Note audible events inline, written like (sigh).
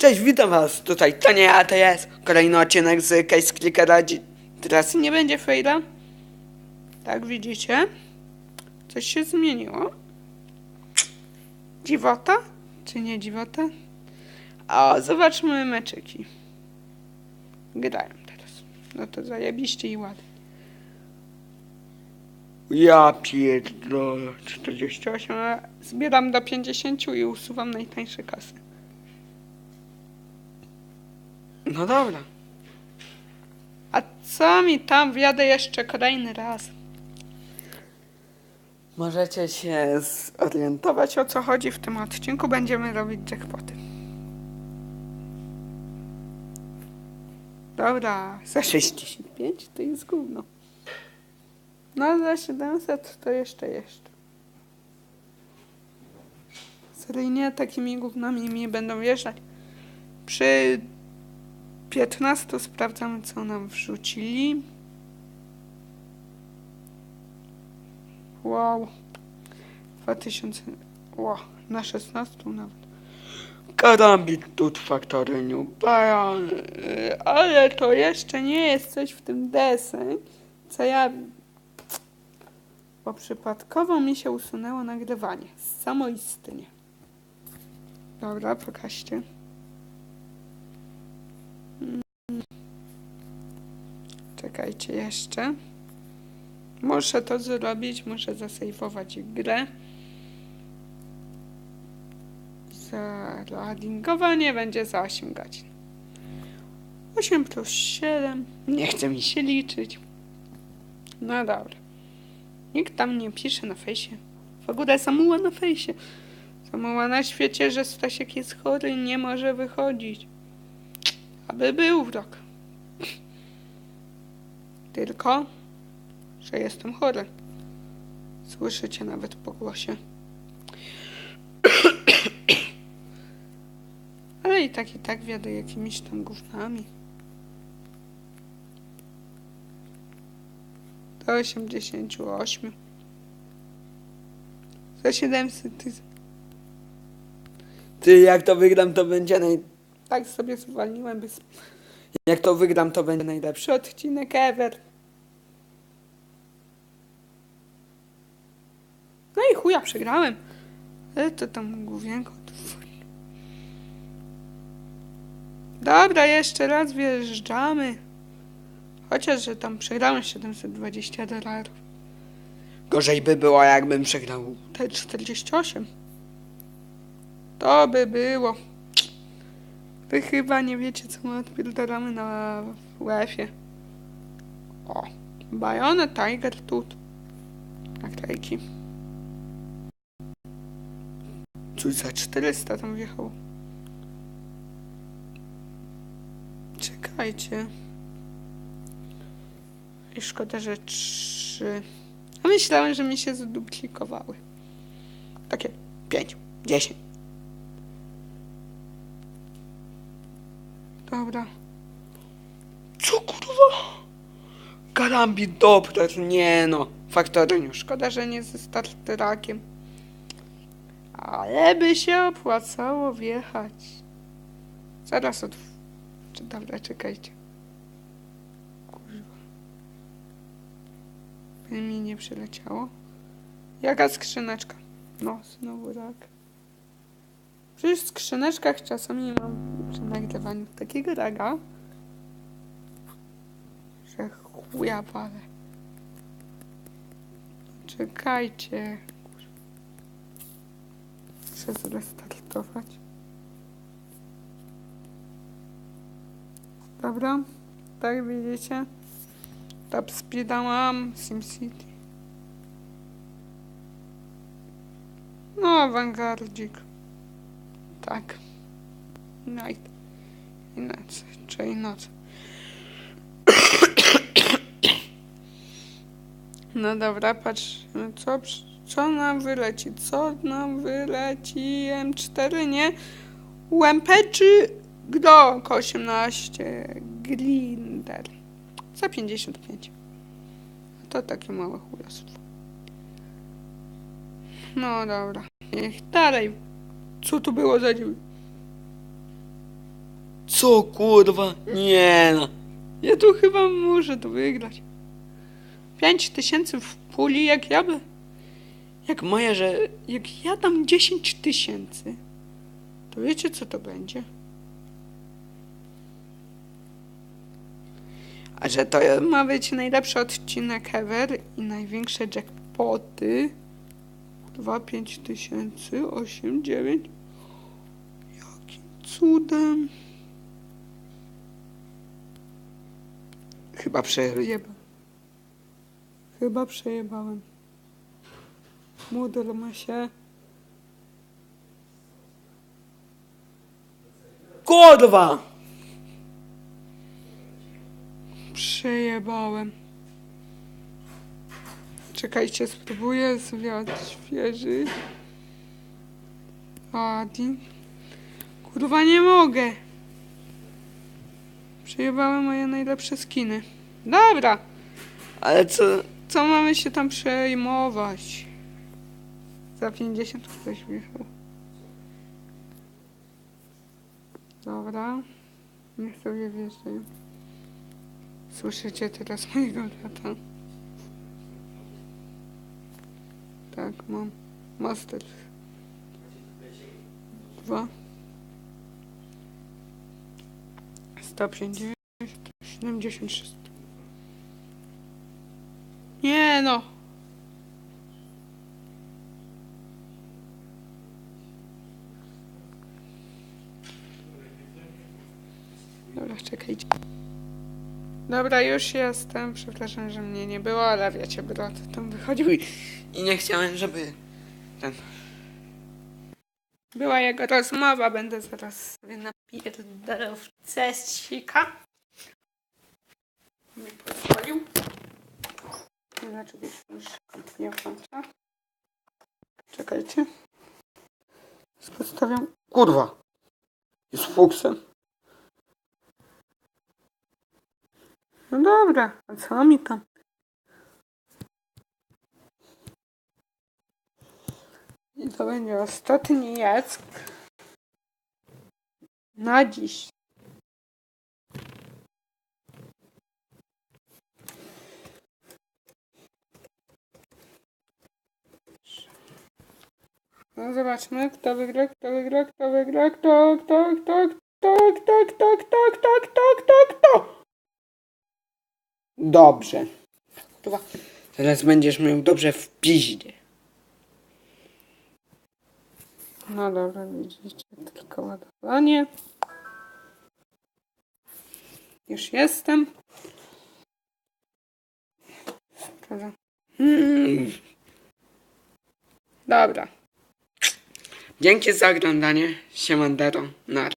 Cześć, witam was, tutaj to nie ja, to jest kolejny odcinek z Case Clickera. Dzi- Teraz nie będzie fejla. Tak widzicie? Coś się zmieniło. Dziwota? Czy nie dziwota? A zobaczmy meczyki. Grają teraz. No to zajebiście i ładnie. Ja pierdolę. 48. a Zbieram do 50 i usuwam najtańsze kasy. No dobra. A co mi tam wjadę jeszcze kolejny raz? Możecie się zorientować o co chodzi w tym odcinku. Będziemy robić jackpoty. Dobra, za 65 to jest gówno. No za 700 to jeszcze jeszcze. Seryjnie takimi gównami mi będą wjeżdżać. Przy 15 sprawdzamy, co nam wrzucili. Wow. 2000. Wow, na 16 nawet. Karambit tut. Bajan. Ale to jeszcze nie jest coś w tym deseń, co ja. Bo przypadkowo mi się usunęło nagrywanie. Samoistnie. Dobra, pokażcie. Czekajcie jeszcze. Muszę to zrobić, muszę zasejwować grę. Zaradingowanie będzie za 8 godzin. 8 plus 7. Nie chce mi się liczyć. No dobra. Nikt tam nie pisze na fejsie. W ogóle Samuła na fejsie. Samuła na świecie, że Stasiek jest chory, nie może wychodzić. Aby był wrok. Tylko, że jestem chory. Słyszycie nawet po głosie. (coughs) Ale i tak, i tak wiadę jakimiś tam gównami. Do 88. Za 700 tysięcy. Ty, jak to wygram, to będzie naj... Tak sobie zwolniłem, bez... Jak to wygram, to będzie najlepszy odcinek ever. Chuja, przegrałem. Ale to tam główienko. Dobra, jeszcze raz wjeżdżamy. Chociaż, że tam przegrałem 720 dolarów. Gorzej by było, jakbym przegrał te 48. To by było. Wy chyba nie wiecie, co my odpierdolamy na UEF-ie. O, Bayonet Tiger Tooth. Naklejki. Coś za 400 tam wjechało. Czekajcie. I szkoda, że trzy. A myślałem, że mi się zduplikowały. Takie 5, 10. Dobra. Co kurwa? Karambit dobra, nie no. Faktoryniu, szkoda, że nie ze starterakiem. Ale by się opłacało wjechać. Zaraz od... Czy dobra, czekajcie. Kurwa. By mi nie przyleciało. Jaka skrzyneczka? No, znowu tak. Przecież w skrzyneczkach czasami mam przy nagrywaniu takiego raga, że chuja palę. Czekajcie. Muszę zrestartować. Dobra, tak widzicie. Top speeda mam, SimCity. No, Vanguardzik. Tak. Night. I noc. Czyli noc. (coughs) No dobra, patrzymy, co, przy- co nam wyleci, co nam wyleci, M4, nie? UMP czy GDOK 18 Grinder za 55. To takie małe chujostwo. No dobra, niech dalej. Co tu było za dzień? Co kurwa? Nie no. Ja tu chyba muszę to wygrać. Pięć tysięcy w puli, jak ja by... Jak moja, że... Jak ja dam 10 tysięcy, to wiecie, co to będzie? A że to ma być najlepszy odcinek ever i największe jackpoty. 2, 5 tysięcy, 8, 9. Jakim cudem. Chyba przejebałem. Chyba przejebałem. Módlmy się. Kurwa! Przejebałem. Czekajcie, spróbuję sobie odświeżyć. Adi. Kurwa, nie mogę. Przejebałem moje najlepsze skiny. Dobra. Ale co? Co mamy się tam przejmować? Za 50 ktoś wjechał. Dobra. Niech sobie wjeżdżają. Słyszycie teraz mojego brata? Tak, mam. Master. Dwa. 150, 76. Nie no. Dobra, czekajcie. Dobra, już jestem. Przepraszam, że mnie nie było, ale wiecie, brat tam wychodził i I nie chciałem, żeby... Ten... była jego rozmowa. Będę zaraz sobie napierdalał w cesika. Nie pozwolił. Dlaczego już nie włącza? Czekajcie. Postawiam. Kurwa! Jest fuksem. No dobra, a co mi tam? I to będzie ostatni jack na dziś. No zobaczmy, kto wygra, kto wygra, kto wygra, kto, kto, kto, kto, kto, kto, kto, kto, kto, kto, kto. Dobrze. Kurwa. Teraz będziesz miał dobrze w piździe. No dobra, widzicie, tylko ładowanie. Już jestem. Sprawdzam. Mm. Dobra. Dzięki za oglądanie. Siemandero. Na